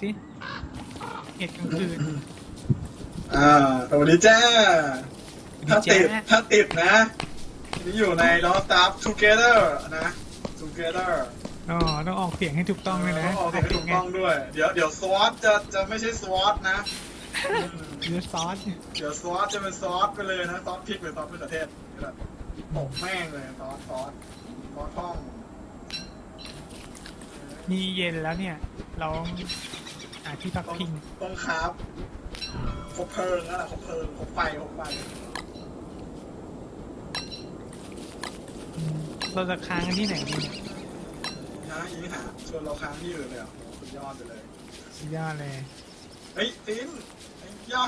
สิเห็ดกลางคืนอ่าสวัสดีจ้า ถ้าติดจ้าถ้าติดนะนี่อยู่ใน Don't Stop Together นะ Together อ๋อต้องออกเสียงให้ถูกต้องเลยนะต้องออกเสียงให้ถูกต้องด้วย เดี๋ยวเดี๋ยว SWOT จะจะไม่ใช่ SWOT นะเนื้อซอสเดี๋ยว SWOT จะเป็นซอสไปเลยนะซอสพริกหรือซอสมะเขือเทศแบบตกแม่งเลยซอสซอสซอสท่อง มีเย็นแล้วเนี่ย เราหาที่พักต้องพิงต้องครับคบเพลิงนั่นแหละคบเพลิงคบไฟคบไฟอืมเราจะค้างกันที่ไหนดีเนี่ยนะยิงหาชวนเราค้างที่อื่นเลยเหรอะสุดยอดไปเลย สุดยอดเลยเฮ้ยฟินไอ้ยะ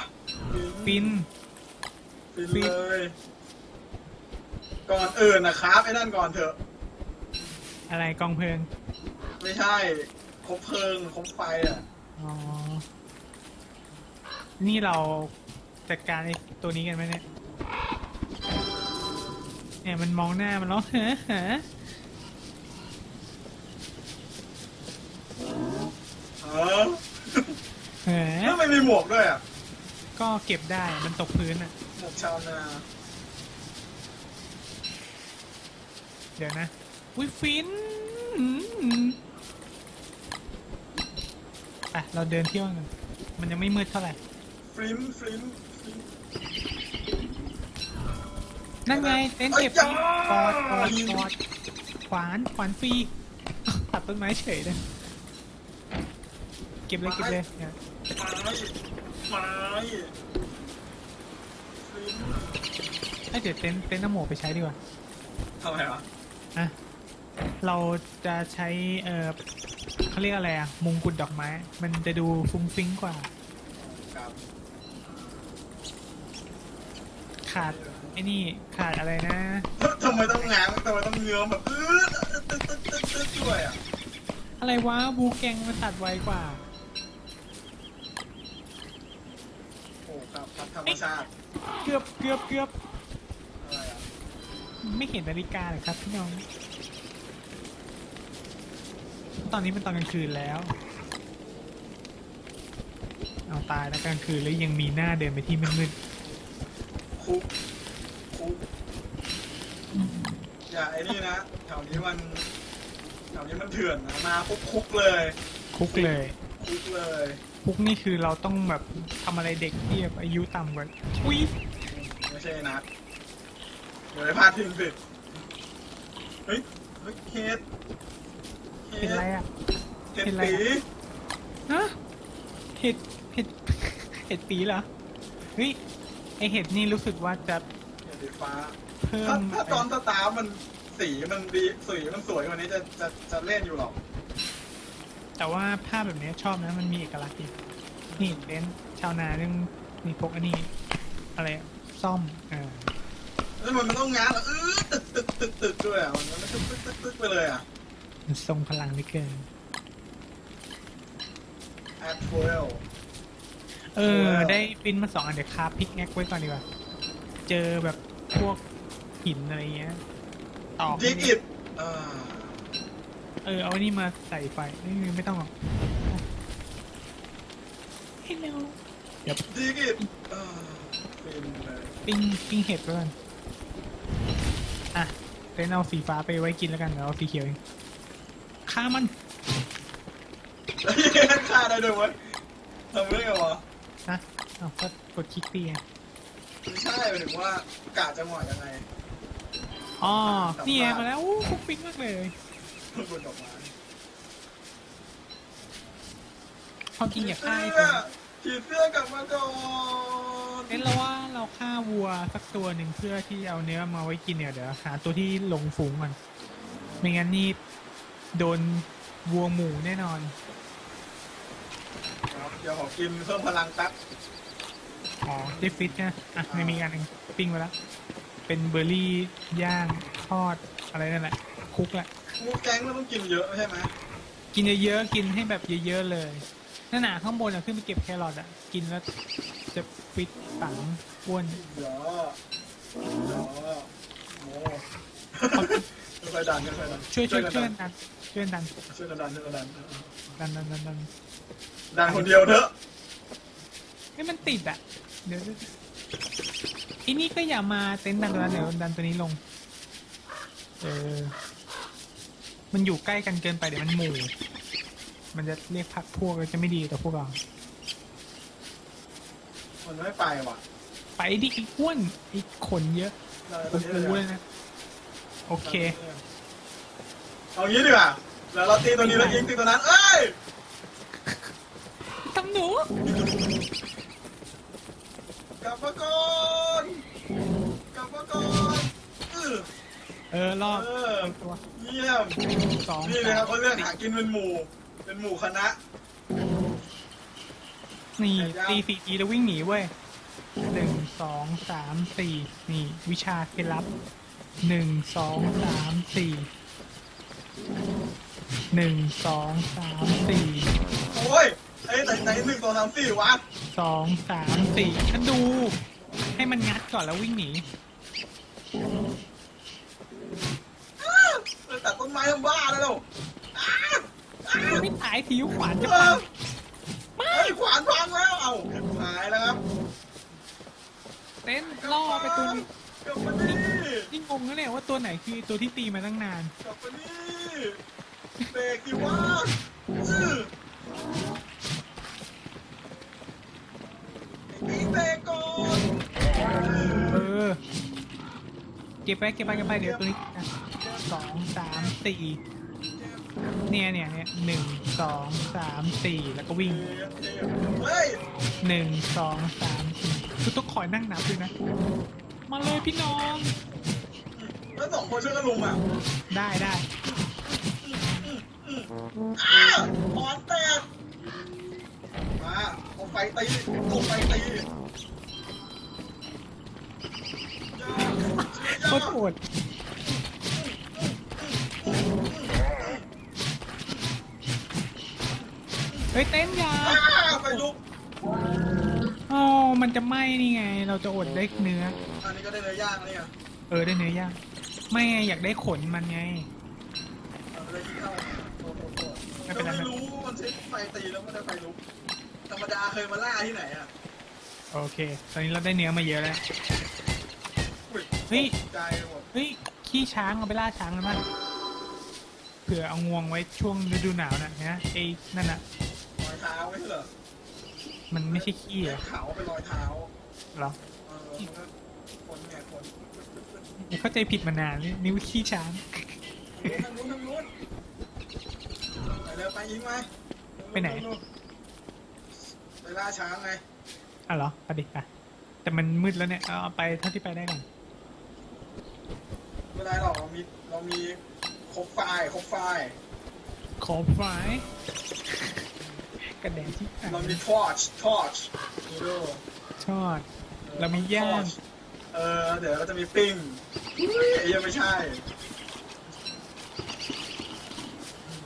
ฟินฟินฟินเลย ก่อนอื่นนะครับไอ้นั่นก่อนเถอะ อะไรกองเพลิง ไม่ใช่คบเพลิงคบไฟอะ อ๋อ นี่เราจัดการไอ้ตัวนี้กันไหมเนี่ย เนี่ยมันมองหน้ามันร้องเฮ้อเฮ้อเออเฮ้อแล้วทำไมมีหมวกด้วยอะก็เก็บได้ มันตกพื้นอะ หมวกชาวนาเดี๋ยวนะวิฟิน อะเราเดินเที่ยวกันมันยังไม่มืดเท่าไหร่ ฟลินฟลินฟลินนั่นไงเต้นท์เก็บเอ้ยกอดกอดจ้ากอดขวานขวานฟรีตัดต้นไม้เฉยเลยเก็บเลยเก็บเลยเนี่ยไม้ไม้ฟลินเอ้ยเดี๋ยวเต็นท์เต็นท์น้ำหมูไปใช้ดีกว่าทำไมวะ อะเราจะใช้เออ เขาเรียกอะไรอะมงกุฎดอกไม้ มันจะดูฟุ้งฟิ้งกว่า ครับขาดไอ้นี่ขาดอะไรนะ ทำไมต้องง้างทำไมต้องเงื้อมแบบอื้อตึ๊ดตึ๊ดตึ๊ดตึ๊ดด้วยอะอะไรวะบูแกงมันตัดไวกว่า โอ้ครับครับธรรมชาติเกือบเกือบเกือบอะไรอะ ไม่เห็นนาฬิกาเลยครับพี่น้อง ตอนนี้เป็นตอนกลางคืนแล้ว เอาตายแล้วกลางคืนแล้วยังมีหน้าเดินไปที่มืดคุกคุกอย่าไอ้นี่นะแถวนี้มันแถวนี้มันเถื่อนนะมาปุ๊บคุกเลย ๆคุกเลย คุกเลยคุกนี่คือเราต้องแบบทำอะไรเด็กที่แบบอายุต่ำกว่าอุ้ยไม่ใช่นัดเดี๋ยวไปพลาดทิ้งสิเฮ้ยเฮ้ยเคส เคเป็นสไรอะ เห็ดเป็นไรปีอะฮะเห็ดเห็ดเห็ดปีเหรอเฮ้ยไอเห็ดนี่รู้สึกว่าจะเห็ดสีฟ้า เพิ่ถ้ามถ้าตอนสตาร์ทมันสีมันดีสีมันสวยกว่านี้จะจะจะเล่นอยู่หรอกแต่ว่าภาพแบบนี้ชอบนะมันมีเอกลักษณ์ดีนี่เต้นท์ชาวนาเรื่องมีพกอันนี้อะไรอะซ่อมเออแล้วมันมันต้องง้างแล้วอื้อตึกตึกตึกตึกด้วยอะมันมันตึกตึกตึกตึกไปเลยอะ มันทรงพลังเหลือเกิน แอดฟูเอลเออ ว้าว ได้ฟินมาสองอันเดี๋ยวคาพิกแอคไว้ก่อนดีกว่า เจอแบบพวกหินอะไรเงี้ยตอกดิกอิดอ่าเออ เอาอันนี้มาใส่ไฟนี่ไม่ต้องหรอกเฮ้ยเร็วเดี๋ยวดิกอิดอ่าฟินเลยปิ้งปิ้งเห็ดไว้ก่อนอะเต้นเอาสีฟ้าไปไว้กินแล้วกันเดี๋ยวเอาสีเขียวเอง ฆ่ามันฆ่าได้ด้วยเว้ยทำได้ไงวะนะเอาก็กดคลิกตีไงไม่ใช่หมายถึงว่ากาจังหวะยังไงอ๋อนี่ไงมาแล้วอู้ฟุกฟิ้งมากเลยบนดอกไม้ความจริงอยากฆ่าไอ้เสื้ตัอวผีเสื้อกลับมาก่อนเน้นแล้วว่าเราฆ่าวัวสักตัวหนึ่งเพื่อที่เอาเนื้อมาไว้กินเนี่ยเดี๋ยวหาตัวที่ลงฝูงมันไม่งั้นนี่ โดนวัวหมูแน่นอน เดี๋ยวขอกินเพิ่มพลังแป๊บอ๋อได้ฟิตนะอะไม่มีอันหนึ่งปิ้งไปแล้ว เป็นเบอร์รี่ย่างทอดอะไรนั่นแหละคลุกแหละมูแก๊งมันต้องกินเยอะใช่ไหมกินเยอะๆ กินให้แบบเยอะๆ เลยนั่นน่ะข้างบนอะขึ้นไปเก็บแครอทอะ กินแล้วจะฟิตปังอ้วน เดี๋ยวเดี๋ยวโอ้ความ ค่อยๆดันค่อยๆดันช่วยช่วยกันช่วยดันดันช่วยดันช่วยกันดันช่วยกันดันดันดันดันดันดันคนเดียวเถอะให้มันติดอะเดี๋ยวไอ้นี่ก็อย่ามาเต็นท์ดันตัวนั้นเดี๋ยวดันตัวนี้ลง เออ มันอยู่ใกล้กันเกินไปเดี๋ยวมันหมู่ มันจะเรียกพักพวกแล้วจะไม่ดีต่อพวกเรา มันไม่ไปว่ะ ไปดิไอ้อ้วนไอ้ขนเยอะเรากูตัวนี้กูเลเลยยนะ โอเค เอางี้ดีกว่าแล้วเราตีตัวนี้แล้วยิงตีตัวนั้น เอ้ยทำหนู กลับมาก่อนกลับมาก่อนเออเออรอบเออตัวเยี่ยม สองนี่เลยครับสามเขาเลือกหากินเป็นหมู่ เป็นหมู่คณะ นี่ไหนยังตีสี่ทีแล้ววิ่งหนีเว้ยหนึ่งสองสามสี่นี่ วิชาเคล็ดลับ หนึ่งสองสามสี่หนึ่งสองสามสี่โอ้ยไอ้ไหนไหนหนึ่งสองสามสี่วะสองสามสี่ฉันดู ให้มันงัดก่อนแล้ววิ่งหนีอ้าวไปตัดต้นไม้ทำบ้าแล้วเร็วอ้าวอ้าวไม่ตายผิวขวานจะเอปัองเฮ้ยขวานพังแล้วเอ้าหายแล้วครับเต้นล่อไปตัวนี้กลับมานี่ นี่งงนะเนี่ยว่าตัวไหนคือตัวที่ตีมาตั้งนาน กลับมานี่เบรกดิวะอื้อไอ้เบรกก่อนเออ เก็บไปเก็บไปเก็บไปเดี๋ยวตัวนี้อะสองสามสี่เนี่ยเนี่ยเนี่ยหนึ่งสองสามสี่แล้วก็วิ่งเฮ้ยหนึ่งสองสามสี่คือต้องคอยนั่งนับด้วยนะ มาเลยพี่น้อง แล้วสองคนช่วยกันลุมอะได้ได้อ้าวถอนแตกมาเอาไฟตีเอาไฟตีย่าโคตรโหดเฮ้ยเต้นยาอ้าไฟลุกอ๋อมันจะไหม้นี่ไง เราจะอดได้เนื้ออันนี้ก็ได้เนื้อย่างเนี่ยเออได้เนื้อย่าง ไม่ไงอยากได้ขนมันไงเอาไปเลยที่เข้าโอ้โหโอ้โหไม่เป็นไรก็ไม่รู้มันใช้ไฟตีแล้วมันจะไฟลุกธรรมดาเคยมาล่าที่ไหนอะโอเค ตอนนี้เราได้เนื้อมาเยอะแล้วอุ้ยเฮ้ย ใจหมดเฮ้ย ขี้ช้างเอาไปล่าช้างกันมั้ยเผื่อเอางวงไว้ช่วงฤดูหนาวน่ะนะไอ้นั่นน่ะ รอยเท้าไม่ใช่เหรอมันไม่ใช่ขี้เหรอ เขาเป็นรอยเท้าเหรอ เออมันก็คนเนี่ยคน ผม เข้าใจผิดมานานนี่นิ้วขี้ช้างทางนู้นทางนู้นไปเร็วไปยิงไหมไปไหน ไปล่าช้างไงอะเหรอไปดิไปแต่มันมืดแล้วเนี่ยเอาเอาไปเท่าที่ไปได้ก่อนไม่ได้หรอกเรามีเรามีครบไฟล์ครบไฟล์ขอไฟกระแดงที่อะเรามีทอร์ชทอร์ชดูชอด เรามีย่าง เออเดี๋ยวเราจะมีปิ้ง อุ้ยไอ้ยังไม่ใช่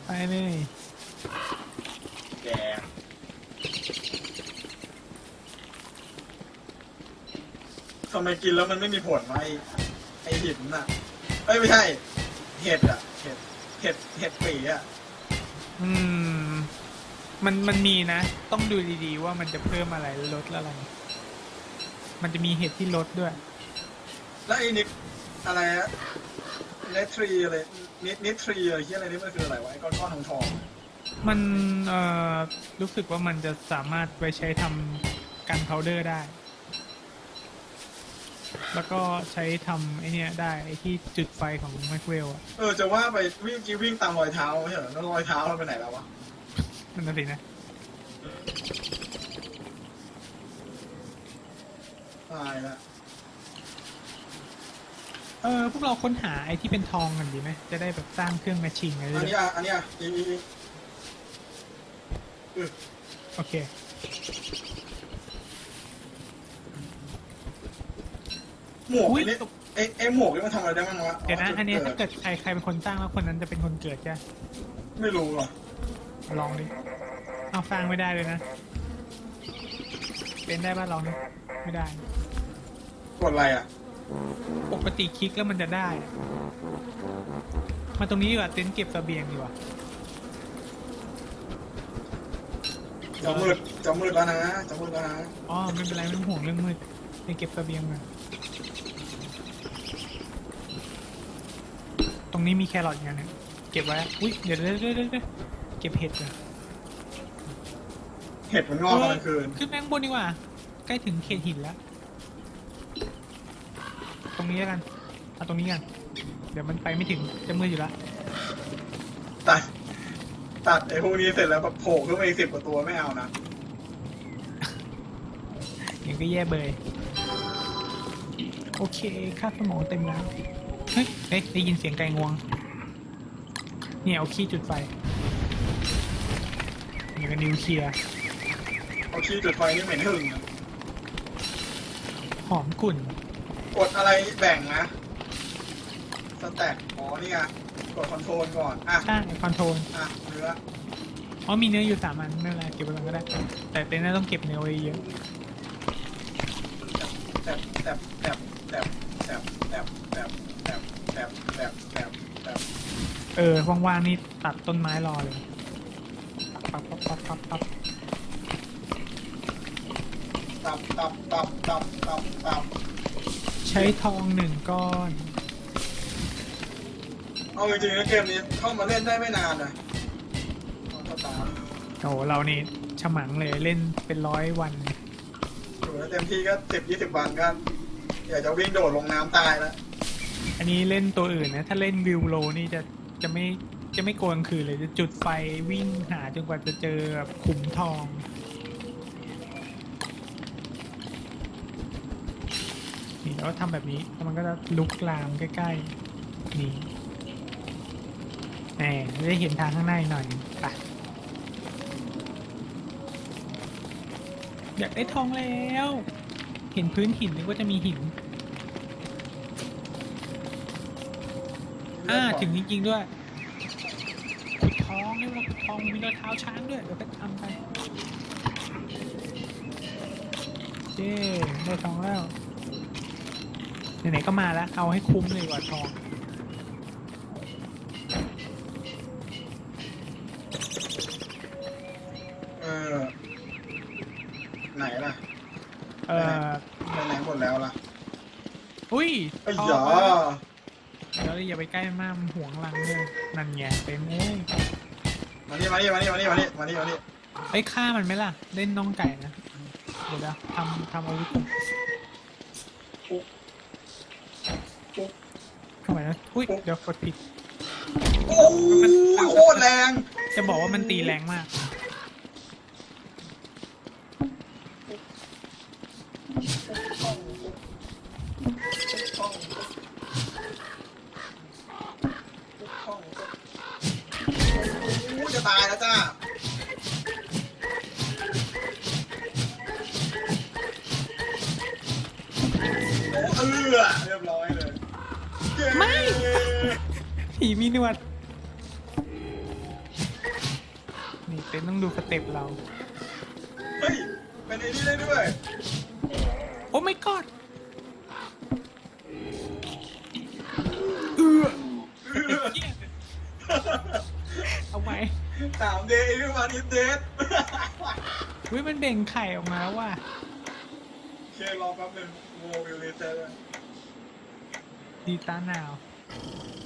ไปเลยแกทำไมกินแล้วมันไม่มีผลวะไอ้ไอหินน่ะเอ้ยไม่ใช่ เห็ดอะเห็ด เห็ด เห็ดปีอะอืม มันมันมีนะ ต้องดูดีๆว่ามันจะเพิ่มอะไรลดอะไร มันจะมีเห็ดที่ลดด้วย แล้วไอ้นิก อะไรอะเนทรีอะไรนินิทรีอะไรที่อะไรนี่มันคืออะไรวะไอ้ก้อนก้อนทองทองมันเอ่อรู้สึกว่ามันจะสามารถไปใช้ทำกันพาวเดอร์ได้ แล้วก็ใช้ทำไอเนี้ยได้ไอที่จุดไฟของแมคเวลอะเออจะว่าไปวิ่งกี้วิ่งตามรอยเท้าไม่ใช่เหรอแล้วรอยเท้ามันไปไหนแล้ววะนั่นน่ะสินะ ตายละเออพวกเราค้นหาไอที่เป็นทองกันดีไหมจะได้แบบสร้างเครื่องแมชชิงอะไรอันด้วยนี้อะอันนี้อะอีอีอีโอเค หมวกอุ๊ยไอ้นี่ไอ้ไอ้หมวกนี่มันทำอะไรได้บ้างวะเดี๋ยวนะจุอันเนี้ยกิถ้าเกิดใครใครเป็นคนสร้างแล้วคนนั้นจะเป็นคนเกิดใช่ไหมไม่รู้อะลองดิเอาสร้างไม่ได้เลยนะ เป็นได้ป่ะลองดิไม่ได้กดอะไรอะ ปกติคลิกแล้วมันจะได้ มาตรงนี้ดีกว่าเต็นท์เก็บเสบียงดีกว่าจะมืดจะมืดแล้วนะจะมืดแล้วนะอ๋อไม่เป็นไรไม่ต้องห่วงเรื่องมืดไปเก็บเสบียงมาตรงนี้มีแครอทอย่างหนึงเก็บไว้อุ้ยเดี๋ยวเดี๋ยวเดี๋ยวเดี๋ยวเดี๋ยวเก็บเห็ดก่อน เห็ดมันงอกตอนกลางคืน ขึ้นแมงบนดีกว่า ใกล้ถึงเขตหินแล้วต รงนี้แล้วกันเอาตรงนี้กันเดี๋ยวมันไปไม่ถึงจะมืดอยู่แล้วตัดตัดไอ้พวกนี้เสร็จแล้วแบบโผล่ขึ้นมาอีกสิบกว่าตัวไม่เอานะยังก็แย่เบยโอเคค่าสมองเต็มแล้วเฮ้ยเอ๊ะได้ยินเสียงไก่งวง เนี่ยเอาขี้จุดไฟอย่างกับนิวเคลียร์เอาขี้จุดไฟนี่เหม็นหึ่งอะหอมกลุ่น กดอะไรแบ่งนะสแต็กอ๋อนี่ไงกดคอนโทรลก่อน อะ ใช่คอนโทรลอะเนื้ออ๋อมีเนื้ออยู่สามอันไม่เป็นไรเก็บไว้ก่อนก็ได้ แต่เต้นน่าต้องเก็บเนื้อไว้เยอะแตบแตบแตบแตบแตบแตบแตบแตบแตบแตบแตบแตบเออว่างๆนี่ตัดต้นไม้รอเลยปั๊บปั๊บปั๊บปั๊บปั๊บตับตับตับตับตับตับใช้ทองหนึ่งก้อน เอาจริงๆนะเกมนี้เข้ามาเล่นได้ไม่นานนะเอาสตาร์ทโอ้เรานี่ฉมังเลยเล่นเป็นร้อยวัน อยู่แล้วเต็มที่ก็สิบยี่สิบวันก็อยากจะวิ่งโดดลงน้ำตายแล้วอันนี้เล่นตัวอื่นนะ ถ้าเล่นวิวโลนี่จะจะไม่จะไม่โกนกลางคืนเลยจะจุดไฟวิ่งหาจนกว่าจะเจอแบบขุมทอง นี่แล้วทำแบบนี้แล้วมันก็จะลุกลามใกล้ๆนี่แหมได้เห็นทางข้างในหน่อยไปอยากได้ทองแล้ว เห็นพื้นหินนึกว่าจะมีหิน อ่าถึงจริงๆด้วยขุดทองนี่ว่าขุดทองมีรอยเท้าช้างด้วยเดี๋ยวไปทำไปเย้ได้ทองแล้ว ไหนๆก็มาแล้ว เอาให้คุ้มเลยดีกว่าทองเออ ไหนล่ะ เออไปไหนหมดแล้วล่ะอุ้ยไอ้ทองหยาแล้วอย่าไปใกล้มากมันห่วงรังเลยนั่นไงเต็มเลยมานี่มานี่มานี่มานี่มานี่มานี่มานี่ไอ้ยฆ่ามันไหมล่ะ เล่นน้องไก่นะเดี๋ยวนะทำทำอาวุธก่อนปุ๊บปุ๊บเข้าไป นะ อุ้ย เดี๋ยวกดผิด โอ้ยโคตรแรง จะบอกว่ามันตีแรงมาก ผีมีหนวดนี่เต้นต้องดูสเต็ปเรา เฮ้ย เป็นไอ้นี่ได้ด้วย โอ้ไม่กอดเออเอื้อเอาไหมสามเดย์คือวันอินเดทวิมันเบ่งไข่ออกมาแล้วว่ะเครอแป๊บนึงโมวิลเลเซอร์ดีตาหนาวเ